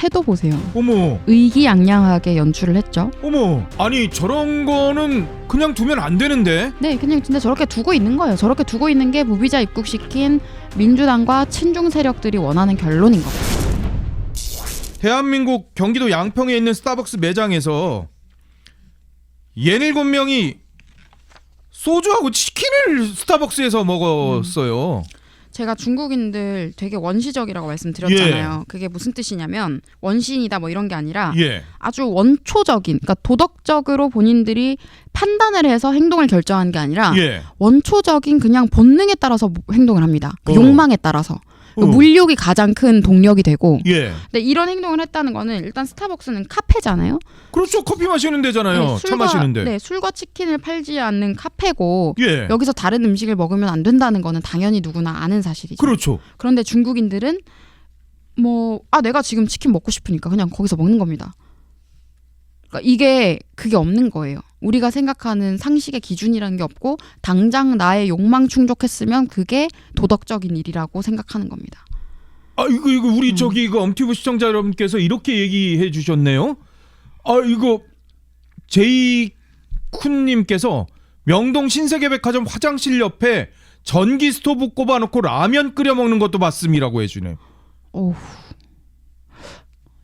태도 보세요. 어머 의기양양하게 연출을 했죠. 어머 아니 저런 거는 그냥 두면 안 되는데 네, 그냥 진짜 저렇게 두고 있는 거예요. 저렇게 두고 있는 게 무비자 입국시킨 민주당과 친중 세력들이 원하는 결론인 거예요. 대한민국 경기도 양평에 있는 스타벅스 매장에서 예닐곱 명이 소주하고 치킨을 스타벅스에서 먹었어요. 제가 중국인들 되게 원시적이라고 말씀드렸잖아요. 그게 무슨 뜻이냐면 원신이다 뭐 이런 게 아니라 예. 아주 원초적인, 그러니까 도덕적으로 본인들이 판단을 해서 행동을 결정한 게 아니라 예. 원초적인 그냥 본능에 따라서 행동을 합니다. 그 어. 욕망에 따라서. 그 어. 물욕이 가장 큰 동력이 되고. 예. 근데 이런 행동을 했다는 거는 일단 스타벅스는 카페잖아요. 그렇죠. 커피 마시는 데잖아요. 차 마시는데. 네, 술과 치킨을 팔지 않는 카페고 예. 여기서 다른 음식을 먹으면 안 된다는 거는 당연히 누구나 아는 사실이죠. 그렇죠. 그런데 중국인들은 뭐 아 내가 지금 치킨 먹고 싶으니까 그냥 거기서 먹는 겁니다. 그러니까 이게 그게 없는 거예요. 우리가 생각하는 상식의 기준이라는 게 없고 당장 나의 욕망 충족했으면 그게 도덕적인 일이라고 생각하는 겁니다. 아 이거 이거 우리 음. 저기 이거 엄티브 시청자 여러분께서 이렇게 얘기해 주셨네요. 아 이거 제이 쿤님께서 명동 신세계백화점 화장실 옆에 전기 스토브 꼽아놓고 라면 끓여 먹는 것도 봤음이라고 해주네. 오.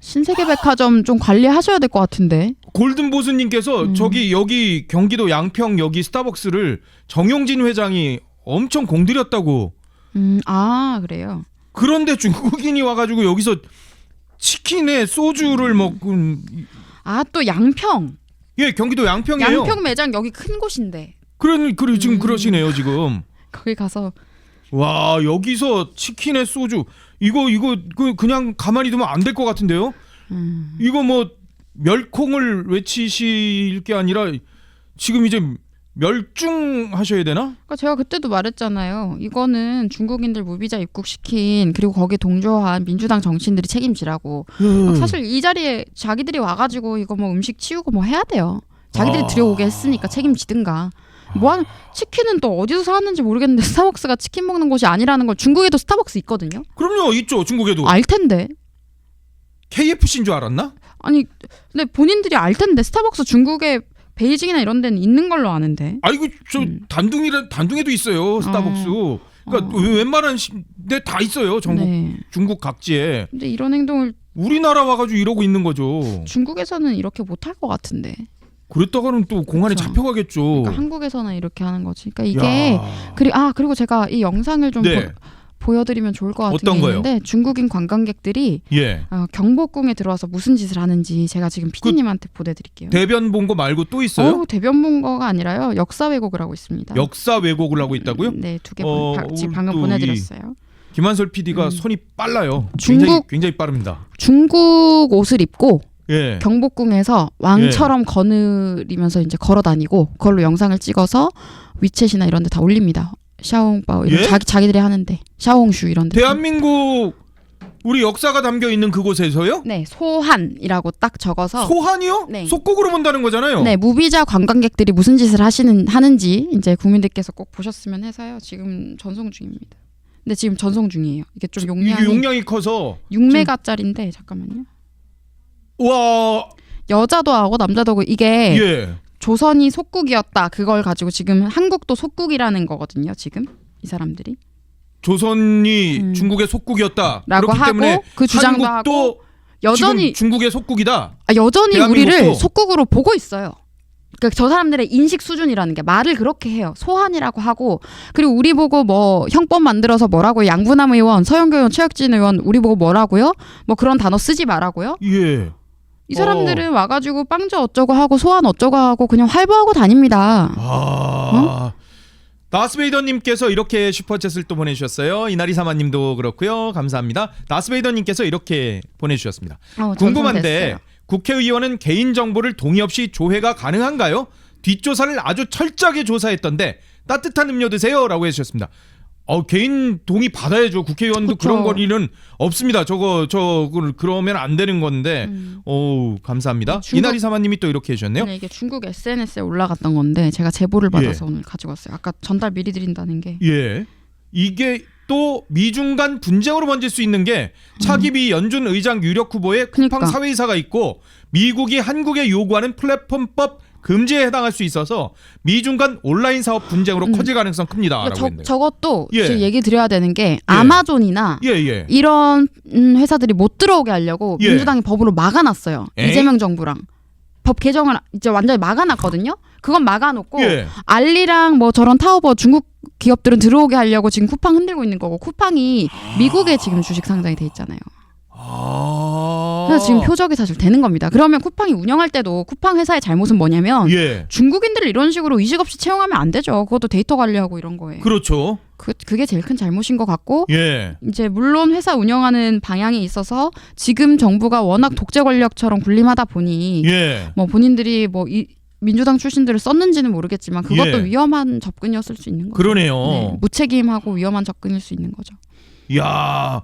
신세계백화점 좀 관리하셔야 될 것 같은데. 골든 보스님께서 음. 저기 여기 경기도 양평 여기 스타벅스를 정용진 회장이 엄청 공들였다고. 음, 아 그래요. 그런데 중국인이 와가지고 여기서 치킨에 소주를 음. 먹은 아또 양평. 예 경기도 양평이에요. 양평 매장 여기 큰 곳인데 그런 그 지금 음. 그러시네요 지금. 거기 가서 와 여기서 치킨에 소주 이거 이거 그 그냥 가만히 두면 안 될 것 같은데요. 음, 이거 뭐 멸콩을 외치실 게 아니라 지금 이제 멸중하셔야 되나? 그러니까 제가 그때도 말했잖아요. 이거는 중국인들 무비자 입국시킨 그리고 거기에 동조한 민주당 정치인들이 책임지라고. 음. 사실 이 자리에 자기들이 와가지고 이거 뭐 음식 치우고 뭐 해야 돼요. 자기들이 아. 들여오게 했으니까 책임지든가. 뭐 하는 치킨은 또 어디서 사는지 모르겠는데 스타벅스가 치킨 먹는 곳이 아니라는 걸 중국에도 스타벅스 있거든요. 그럼요 있죠 중국에도 알 텐데. KFC인 줄 알았나? 아니 근데 본인들이 알 텐데 스타벅스 중국에 베이징이나 이런 데는 있는 걸로 아는데. 아이고 저 음. 단둥이라 단둥에도 있어요 스타벅스. 그러니까 어. 웬만한 데다 있어요 전국 네. 중국 각지에. 근데 이런 행동을 우리나라 와가지고 이러고 있는 거죠. 중국에서는 이렇게 못할 것 같은데. 그랬다가는 또 공안에 그렇죠. 잡혀가겠죠. 그러니까 한국에서는 이렇게 하는 거지. 그러니까 이게 야. 그리 아 그리고 제가 이 영상을 좀 네. 보, 여드리면 좋을 것 같은 어떤 게 거요? 있는데 중국인 관광객들이 예. 어, 경복궁에 들어와서 무슨 짓을 하는지 제가 지금 보내드릴게요. 그 대변 본 거 말고 또 있어요? 어, 대변 본 거가 아니라요. 역사 왜곡을 하고 있습니다. 역사 왜곡을 하고 있다고요? 네, 두개 어, 지금 오늘 방금 또 보내드렸어요. 김한설 PD가 음. 손이 빨라요. 중국- 굉장히, 굉장히 빠릅니다. 중국 옷을 입고 예. 경복궁에서 왕처럼 거느리면서 이제 걸어 다니고 그걸로 영상을 찍어서 위챗이나 이런 데 다 올립니다. 샤오홍바오 이런 예? 자기 자기들이 하는데 샤오홍슈 이런 데. 대한민국 우리 역사가 담겨 있는 그곳에서요? 네, 소한이라고 딱 적어서 소한이요? 네. 속국으로 본다는 거잖아요. 네, 무비자 관광객들이 무슨 짓을 하시는 하는지 이제 국민들께서 꼭 보셨으면 해서요. 지금 전송 중입니다. 근데 지금 전송 중이에요. 이게 좀 이게 용량이 용량이 커서 6메가짜리인데 잠깐만요. 와 여자도 하고 남자도 하고 이게 예. 조선이 속국이었다. 그걸 가지고 지금 한국도 속국이라는 거거든요. 지금 이 사람들이 조선이 음. 중국의 속국이었다. 라고 그렇기 때문에 하고 그 주장도 하고 여전히 중국의 속국이다. 아, 여전히. 우리를 속국으로 보고 있어요. 그러니까 저 사람들의 인식 수준이라는 게 말을 그렇게 해요. 소환이라고 하고 그리고 우리 보고 뭐 형법 만들어서 뭐라고 양분함 의원, 서영교 의원, 최혁진 의원 우리 보고 뭐라고요? 뭐 그런 단어 쓰지 말라고요? 예. 이 사람들은 와가지고 빵저 어쩌고 하고 소환 어쩌고 하고 그냥 활보하고 다닙니다. 아. 다스베이더님께서 이렇게 슈퍼챗을 또 보내주셨어요. 이나리 사마님도 그렇고요. 감사합니다. 다스베이더님께서 이렇게 보내주셨습니다. 어, 궁금한데. 국회의원은 개인 정보를 동의 없이 조회가 가능한가요? 뒷조사를 아주 철저하게 조사했던데 따뜻한 음료 드세요라고 해주셨습니다. 어 개인 동의 받아야죠. 국회의원도 그쵸. 그런 거리는 없습니다. 저거 저 그러면 안 되는 건데. 음. 오 감사합니다. 중국- 이나리 사마님이 또 이렇게 해주셨네요. 네, 이게 중국 SNS에 올라갔던 건데 제가 제보를 받아서 오늘 가지고 왔어요. 아까 전달 미리 드린다는 게 예. 이게 또 미중 간 분쟁으로 번질 수 있는 게 차기 미 연준 의장 유력 후보의 쿠팡 그러니까. 사회이사가 있고 미국이 한국에 요구하는 플랫폼법 금지에 해당할 수 있어서 미중 간 온라인 사업 분쟁으로 음. 커질 가능성 큽니다라고 그러니까 저. 저것도 예. 지금 얘기 드려야 되는 게 아마존이나 예, 예. 이런 음, 회사들이 못 들어오게 하려고 예. 민주당이 법으로 막아놨어요. 에이? 이재명 정부랑 법 개정을 이제 완전히 막아놨거든요. 그건 막아놓고 예. 알리랑 뭐 저런 타오버 중국 기업들은 들어오게 하려고 지금 쿠팡 흔들고 있는 거고 쿠팡이 미국에 지금 주식 상장이 돼 있잖아요. 아. 그래서 지금 표적이 사실 되는 겁니다. 그러면 쿠팡이 운영할 때도 쿠팡 회사의 잘못은 뭐냐면 예. 중국인들을 이런 식으로 의식 없이 채용하면 안 되죠. 그것도 데이터 관리하고 이런 거에. 그렇죠. 그, 그게 제일 큰 잘못인 것 같고 예. 이제 물론 회사 운영하는 방향에 있어서 지금 정부가 워낙 독재 권력처럼 군림하다 보니 예. 뭐 본인들이 뭐 이, 민주당 출신들을 썼는지는 모르겠지만 그것도 예. 위험한 접근이었을 수 있는 거죠. 그러네요. 네, 무책임하고 위험한 접근일 수 있는 거죠. 야.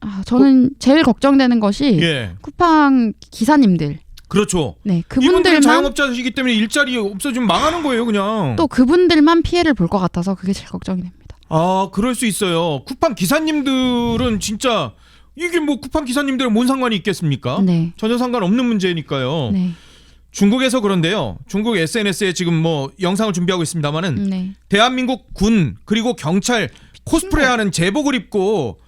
아, 저는 제일 걱정되는 것이 예. 쿠팡 기사님들, 그렇죠. 네 그분들만 자영업자이기 때문에 일자리 없어지면 망하는 거예요, 그냥. 또 그분들만 피해를 볼 것 같아서 그게 제일 걱정이 됩니다. 아, 그럴 수 있어요. 쿠팡 기사님들은 진짜 이게 뭐 쿠팡 기사님들은 뭔 상관이 있겠습니까? 네, 전혀 상관없는 문제니까요. 네, 중국에서 그런데요. 중국 SNS에 지금 뭐 영상을 준비하고 있습니다만은 네. 대한민국 군 그리고 경찰 코스프레하는 제복을 입고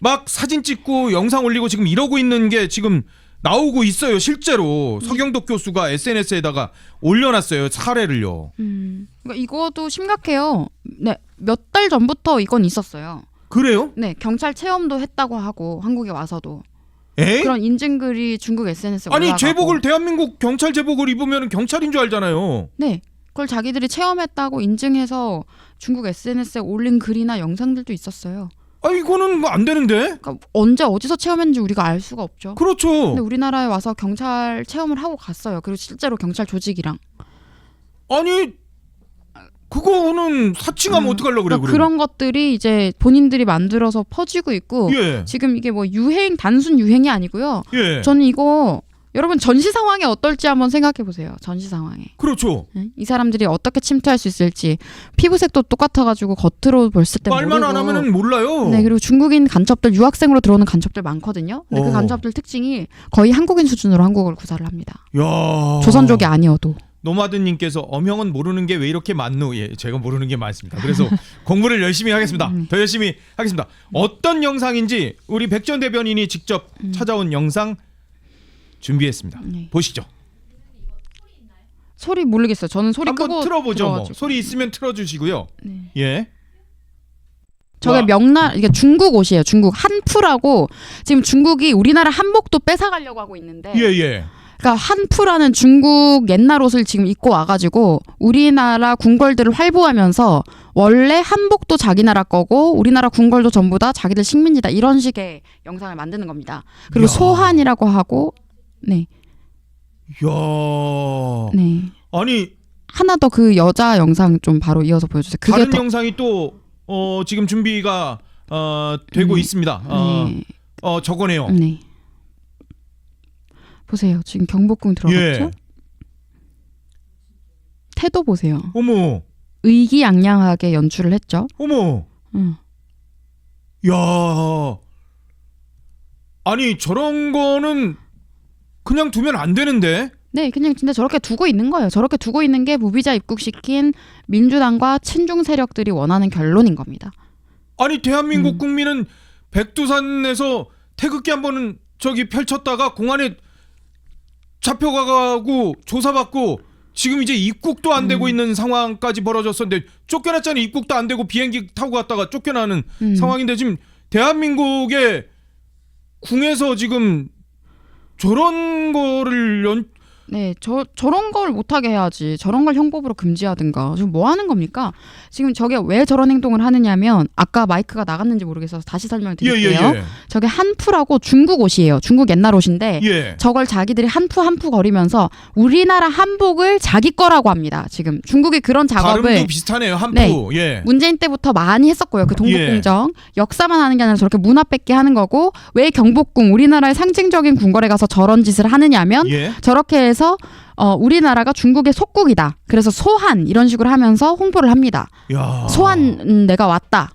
막 사진 찍고 영상 올리고 지금 이러고 있는 게 지금 나오고 있어요. 실제로 서경덕 교수가 SNS에다가 올려놨어요. 사례를요. 음, 그러니까 이것도 심각해요. 네, 몇 달 전부터 이건 있었어요. 그래요? 네, 경찰 체험도 했다고 하고 한국에 와서도 에? 그런 인증글이 중국 SNS에 아니 올라가고 제복을 대한민국 경찰 제복을 입으면 경찰인 줄 알잖아요. 네, 그걸 자기들이 체험했다고 인증해서 중국 SNS에 올린 글이나 영상들도 있었어요. 아 이거는 뭐 안 되는데? 그러니까 언제 어디서 체험했는지 우리가 알 수가 없죠. 그렇죠. 근데 우리나라에 와서 경찰 체험을 하고 갔어요. 그리고 실제로 경찰 조직이랑 아니 그거는 사칭하면 음, 어떡하려고 그래 그러니까. 그런 것들이 이제 본인들이 만들어서 퍼지고 있고 예. 지금 이게 뭐 유행 단순 유행이 아니고요. 예. 저는 이거 여러분 전시 상황이 어떨지 한번 생각해 보세요. 전시 상황에 그렇죠. 응? 이 사람들이 어떻게 침투할 수 있을지 피부색도 똑같아가지고 겉으로 봤을 때 말만 모르고 안 하면은 몰라요. 네 그리고 중국인 간첩들 유학생으로 들어오는 간첩들 많거든요. 근데 어. 그 간첩들 특징이 거의 한국인 수준으로 한국어를 구사를 합니다. 야. 조선족이 아니어도. 노마드님께서 엄형은 모르는 게 왜 이렇게 많노? 예, 제가 모르는 게 많습니다. 그래서 공부를 열심히 하겠습니다. 음. 더 열심히 하겠습니다. 어떤 영상인지 우리 백전 대변인이 직접 음. 찾아온 영상 준비했습니다. 네. 보시죠. 소리 모르겠어요. 저는 소리 한번 끄고 틀어보죠. 뭐. 들어가지고. 소리 있으면 틀어주시고요. 네. 예. 저게 와. 명나 이게 중국 옷이에요. 중국 한푸라고 지금 중국이 우리나라 한복도 뺏어가려고 하고 있는데 예, 예. 그러니까 한푸라는 중국 옛날 옷을 지금 입고 와가지고 우리나라 궁궐들을 활보하면서 원래 한복도 자기 나라 거고 우리나라 궁궐도 전부 다 자기들 식민지다 이런 식의 영상을 만드는 겁니다. 그리고 야. 소한이라고 하고 네, 야. 네 아니 하나 더 그 여자 영상 좀 바로 이어서 보여주세요. 그게 다른 더 영상이 또 어, 지금 준비가 어, 되고 음. 있습니다. 어, 네, 어, 저거네요. 네. 보세요. 지금 경복궁 들어갔죠? 예. 태도 보세요. 어머. 의기양양하게 연출을 했죠. 어머. 음. 야. 아니 저런 거는 그냥 두면 안 되는데. 네, 그냥 진짜 저렇게 두고 있는 거예요. 저렇게 두고 있는 게 무비자 입국시킨 민주당과 친중 세력들이 원하는 결론인 겁니다. 아니 대한민국 음. 국민은 백두산에서 태극기 한 번은 저기 펼쳤다가 공안에 잡혀가고 조사받고 지금 이제 입국도 안 되고 음. 있는 상황까지 벌어졌었는데 쫓겨났잖아요. 입국도 안 되고 비행기 타고 갔다가 쫓겨나는 음. 상황인데 지금 대한민국의 궁에서 지금 저런 거를 연 네, 저 저런 걸 못하게 해야지. 저런 걸 형법으로 금지하든가. 지금 뭐 하는 겁니까? 지금 저게 왜 저런 행동을 하느냐면 아까 마이크가 나갔는지 모르겠어서 다시 설명을 드릴게요. 예 예 예 저게 한푸라고 중국 옷이에요. 중국 옛날 옷인데 예. 저걸 자기들이 한푸 한푸 거리면서 우리나라 한복을 자기 거라고 합니다. 지금 중국이 그런 작업을 발음도 비슷하네요 한푸 네. 예. 문재인 때부터 많이 했었고요. 그 동북공정 역사만 하는 게 아니라 저렇게 문화 뺏게 하는 거고 왜 경복궁 우리나라의 상징적인 궁궐에 가서 저런 짓을 하느냐면 예. 저렇게 해서 어, 우리나라가 중국의 속국이다. 그래서 소한 이런 식으로 하면서 홍보를 합니다. 야. 소한 음, 내가 왔다.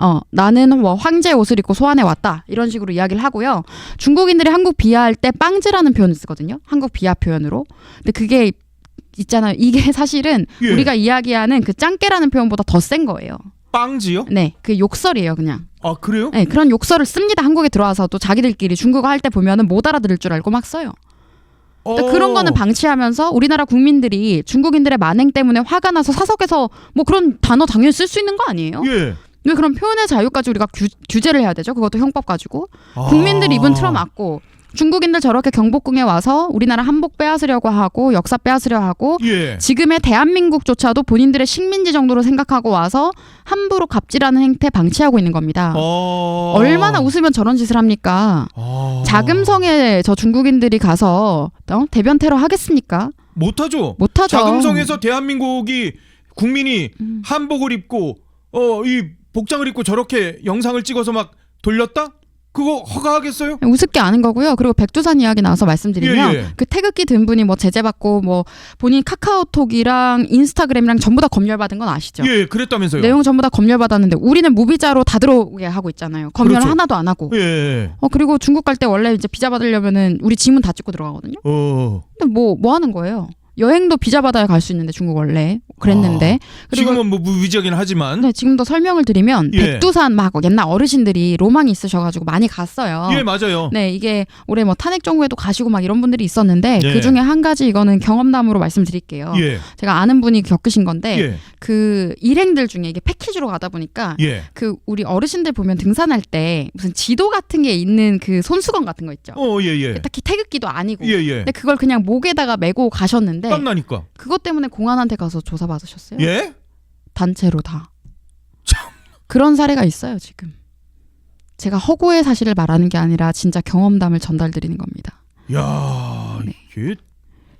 어, 나는 뭐 황제 옷을 입고 소환해 왔다. 이런 식으로 이야기를 하고요. 중국인들이 한국 비하할 때 빵즈라는 표현을 쓰거든요. 한국 비하 표현으로. 근데 그게 있잖아요. 이게 사실은 예. 우리가 이야기하는 그 짱깨라는 표현보다 더 센 거예요. 빵지요? 네. 그 욕설이에요, 그냥. 아 그래요? 네, 그런 욕설을 씁니다. 한국에 들어와서 또 자기들끼리 중국어 할 때 보면은 못 알아들을 줄 알고 막 써요. 근데 어. 그런 거는 방치하면서 우리나라 국민들이 중국인들의 만행 때문에 화가 나서 사석에서 뭐 그런 단어 당연히 쓸 수 있는 거 아니에요? 예. 왜 그런 표현의 자유까지 우리가 규, 규제를 해야 되죠? 그것도 형법 가지고 아. 국민들 입은 틀어막고 중국인들 저렇게 경복궁에 와서 우리나라 한복 빼앗으려고 하고 역사 빼앗으려 하고 예. 지금의 대한민국조차도 본인들의 식민지 정도로 생각하고 와서 함부로 갑질하는 행태 방치하고 있는 겁니다. 어. 얼마나 웃으면 저런 짓을 합니까? 아. 자금성에 저 중국인들이 가서 어? 대변 테러 하겠습니까? 못하죠. 못하죠. 자금성에서 대한민국이 국민이 음. 한복을 입고 어 이 복장을 입고 저렇게 영상을 찍어서 막 돌렸다? 그거 허가하겠어요? 우습게 아는 거고요. 그리고 백두산 이야기 나와서 말씀드리면 예, 예. 그 태극기 든 분이 뭐 제재받고 뭐 본인 카카오톡이랑 인스타그램이랑 전부 다 검열받은 건 아시죠? 예, 그랬다면서요. 내용 전부 다 검열받았는데 우리는 무비자로 다 들어오게 하고 있잖아요. 검열 그렇죠. 하나도 안 하고. 예, 예. 어 그리고 중국 갈 때 원래 이제 비자 받으려면은 우리 지문 다 찍고 들어가거든요. 어. 근데 뭐뭐 하는 거예요? 여행도 비자 받아야 갈 수 있는데 중국 원래 그랬는데 그리고 지금은 뭐 무비자긴 하지만 네, 지금도 설명을 드리면 예. 백두산 막 옛날 어르신들이 로망이 있으셔가지고 많이 갔어요. 예, 맞아요. 네, 이게 올해 뭐 탄핵 정부에도 가시고 막 이런 분들이 있었는데 예. 그 중에 한 가지 이거는 경험담으로 말씀드릴게요. 예. 제가 아는 분이 겪으신 건데 예. 그 일행들 중에 이게 패키지로 가다 보니까 예. 그 우리 어르신들 보면 등산할 때 무슨 지도 같은 게 있는 그 손수건 같은 거 있죠. 어, 예, 예. 딱히 태극기도 아니고. 예, 예. 근데 그걸 그냥 목에다가 메고 가셨는데 땀 나니까. 그것 때문에 공안한테 가서 조사 받으셨어요. 예? 단체로 다. 참. 그런 사례가 있어요, 지금. 제가 허구의 사실을 말하는 게 아니라 진짜 경험담을 전달드리는 겁니다. 야, 네. 이게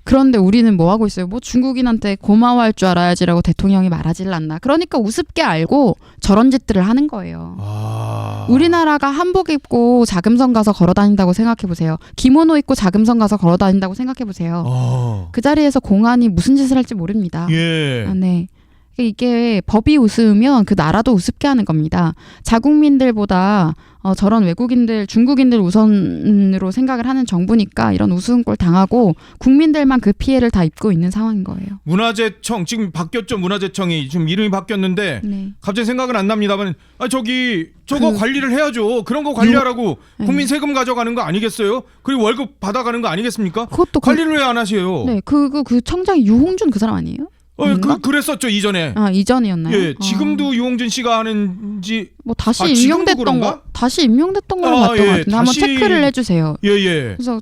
그런데 우리는 뭐 하고 있어요? 뭐 중국인한테 고마워할 줄 알아야지라고 대통령이 말하질 않나. 그러니까 우습게 알고 저런 짓들을 하는 거예요. 아. 우리나라가 한복 입고 자금성 가서 걸어 다닌다고 생각해 보세요. 기모노 입고 자금성 가서 걸어 다닌다고 생각해 보세요. 어. 그 자리에서 공안이 무슨 짓을 할지 모릅니다. 예. 아, 네. 이게 법이 우스우면 그 나라도 우습게 하는 겁니다. 자국민들보다 어, 저런 외국인들, 중국인들 우선으로 생각을 하는 정부니까 이런 우스운 꼴 당하고 국민들만 그 피해를 다 입고 있는 상황인 거예요. 문화재청 지금 바뀌었죠. 문화재청이 지금 이름이 바뀌었는데 네. 갑자기 생각은 안 납니다만 아 저기 저거 그- 관리를 해야죠. 그런 거 관리하라고 네. 국민 세금 가져가는 거 아니겠어요? 그리고 월급 받아가는 거 아니겠습니까? 그것도 그, 관리를 왜안 하세요? 네, 그, 그, 그 청장 유홍준 그 사람 아니에요? 어? 그 그랬었죠 이전에. 아 이전이었나요? 예, 아, 지금도 유홍준 씨가 하는지 뭐 다시 아, 지금도 임명됐던 그런가? 거 다시 임명됐던 걸로 아, 봤던 예, 것 같은데 한번 다시- 체크를 해주세요. 예 예. 그래서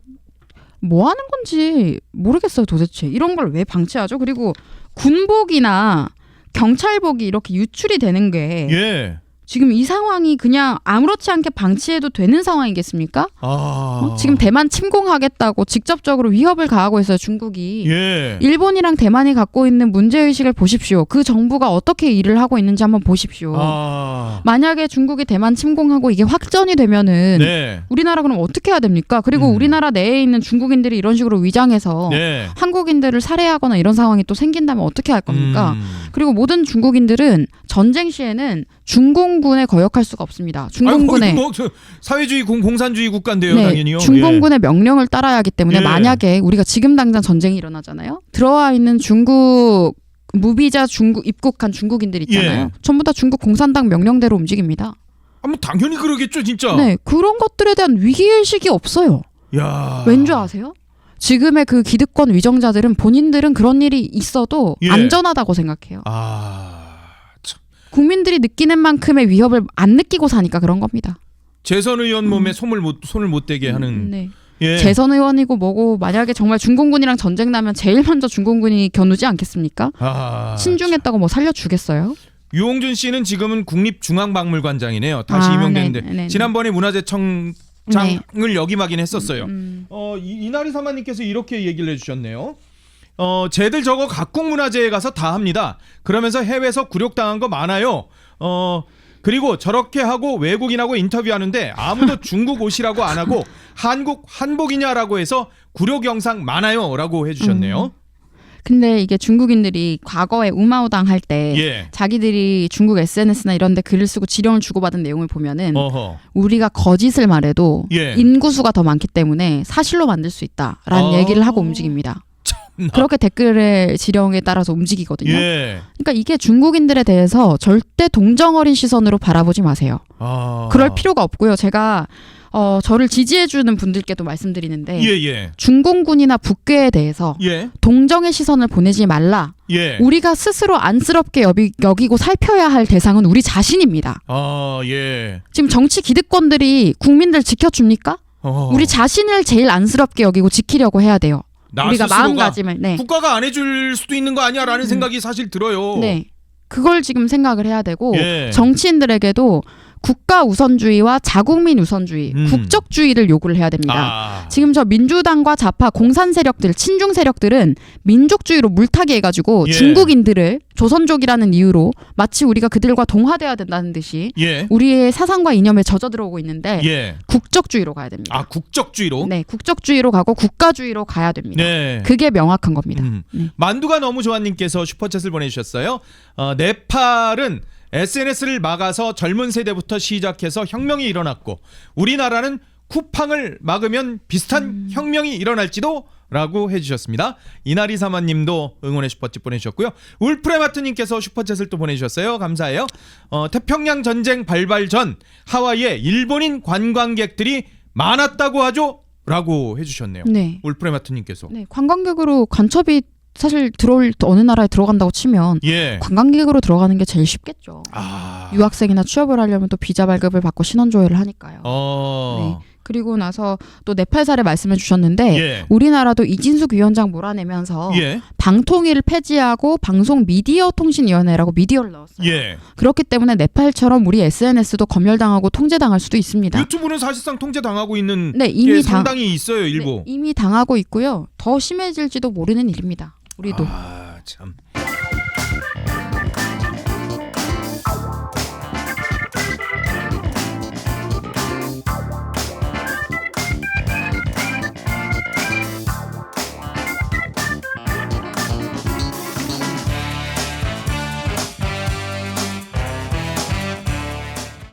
뭐 하는 건지 모르겠어요 도대체 이런 걸 왜 방치하죠? 그리고 군복이나 경찰복이 이렇게 유출이 되는 게 예. 지금 이 상황이 그냥 아무렇지 않게 방치해도 되는 상황이겠습니까? 아. 어? 지금 대만 침공하겠다고 직접적으로 위협을 가하고 있어요 중국이. 예. 일본이랑 대만이 갖고 있는 문제 의식을 보십시오. 그 정부가 어떻게 일을 하고 있는지 한번 보십시오. 아. 만약에 중국이 대만 침공하고 이게 확전이 되면은 네. 우리나라 그럼 어떻게 해야 됩니까? 그리고 음. 우리나라 내에 있는 중국인들이 이런 식으로 위장해서 네. 한국인들을 살해하거나 이런 상황이 또 생긴다면 어떻게 할 겁니까? 음. 그리고 모든 중국인들은 전쟁 시에는 중공군에 거역할 수가 없습니다. 중공군의 뭐, 저 사회주의 공, 공산주의 국가인데요, 네, 당연히요. 중공군의 명령을 따라야 하기 때문에 예. 만약에 우리가 지금 당장 전쟁이 일어나잖아요. 들어와 있는 중국 무비자 중국 입국한 중국인들 있잖아요. 예. 전부 다 중국 공산당 명령대로 움직입니다. 아, 뭐 당연히 그러겠죠, 진짜. 네, 그런 것들에 대한 위기 의식이 없어요. 야. 왠줄 아세요? 지금의 그 기득권 위정자들은 본인들은 그런 일이 있어도 예. 안전하다고 생각해요. 아. 참. 국민들이 느끼는 만큼의 위협을 안 느끼고 사니까 그런 겁니다. 재선 의원 몸에 손을 못 손을 못 대게 하는 음, 네. 예. 재선 의원이고 뭐고 만약에 정말 중공군이랑 전쟁 나면 제일 먼저 중공군이 겨누지 않겠습니까? 아. 신중했다고 뭐 살려주겠어요? 유홍준 씨는 지금은 국립중앙박물관장이네요. 다시 아, 임명됐는데 네, 네, 네. 지난번에 문화재청 장을 역임하긴 했었어요. 음, 어, 이, 이나리 사마님께서 이렇게 얘기를 해주셨네요. 어, 쟤들 저거 각국 문화재에 가서 다 합니다. 그러면서 해외에서 굴욕당한 거 많아요. 어, 그리고 저렇게 하고 외국인하고 인터뷰하는데 아무도 중국 옷이라고 안 하고 한국 한복이냐라고 해서 굴욕 영상 많아요라고 해주셨네요. 근데 이게 중국인들이 과거에 우마오당 할 때 예. 자기들이 중국 SNS나 이런 데 글을 쓰고 지령을 주고받은 내용을 보면은 어허. 우리가 거짓을 말해도 예. 인구수가 더 많기 때문에 사실로 만들 수 있다라는 아. 얘기를 하고 움직입니다. 그렇게 댓글의 지령에 따라서 움직이거든요. 예. 그러니까 이게 중국인들에 대해서 절대 동정어린 시선으로 바라보지 마세요. 아. 그럴 필요가 없고요. 제가 어, 저를 지지해주는 분들께도 말씀드리는데 예, 예. 중공군이나 북괴에 대해서 예. 동정의 시선을 보내지 말라. 예. 우리가 스스로 안쓰럽게 여기, 여기고 살펴야 할 대상은 우리 자신입니다. 아, 예. 지금 정치 기득권들이 국민들 지켜줍니까? 어. 우리 자신을 제일 안쓰럽게 여기고 지키려고 해야 돼요. 나 우리가 마음가짐을 네. 국가가 안 해줄 수도 있는 거 아니야라는 음. 생각이 사실 들어요. 네. 그걸 지금 생각을 해야 되고 예. 정치인들에게도 국가 우선주의와 자국민 우선주의, 음. 국적주의를 요구를 해야 됩니다. 아. 지금 저 민주당과 좌파 공산 세력들, 친중 세력들은 민족주의로 물타기 해가지고 예. 중국인들을 조선족이라는 이유로 마치 우리가 그들과 동화돼야 된다는 듯이 예. 우리의 사상과 이념에 젖어 들어오고 있는데 예. 국적주의로 가야 됩니다. 아, 국적주의로? 네, 국적주의로 가고 국가주의로 가야 됩니다. 네. 그게 명확한 겁니다. 음. 네. 만두가 너무 좋아님께서 슈퍼챗을 보내주셨어요. 어, 네팔은 SNS를 막아서 젊은 세대부터 시작해서 혁명이 일어났고 우리나라는 쿠팡을 막으면 비슷한 음. 혁명이 일어날지도 라고 해주셨습니다. 이나리 사마님도 응원의 슈퍼챗 보내주셨고요. 울프레마트님께서 슈퍼챗을 또 보내주셨어요. 감사해요. 어, 태평양 전쟁 발발 전 하와이에 일본인 관광객들이 많았다고 하죠? 라고 해주셨네요. 네. 울프레마트님께서. 네, 관광객으로 간첩이 사실 들어올 어느 나라에 들어간다고 치면 예. 관광객으로 들어가는 게 제일 쉽겠죠. 아. 유학생이나 취업을 하려면 또 비자 발급을 받고 신원 조회를 하니까요. 어. 그리고 나서 또 네팔 사례 말씀해 주셨는데 예. 우리나라도 이진숙 위원장 몰아내면서 예. 방통위를 폐지하고 방송 미디어 통신위원회라고 미디어를 넣었어요. 예. 그렇기 때문에 네팔처럼 우리 SNS도 검열당하고 통제당할 수도 있습니다. 유튜브는 사실상 통제 당하고 있는 네, 게 이미 당 상당히 있어요, 일부. 네, 이미 당하고 있고요. 더 심해질지도 모르는 일입니다. 우리도. 아, 참.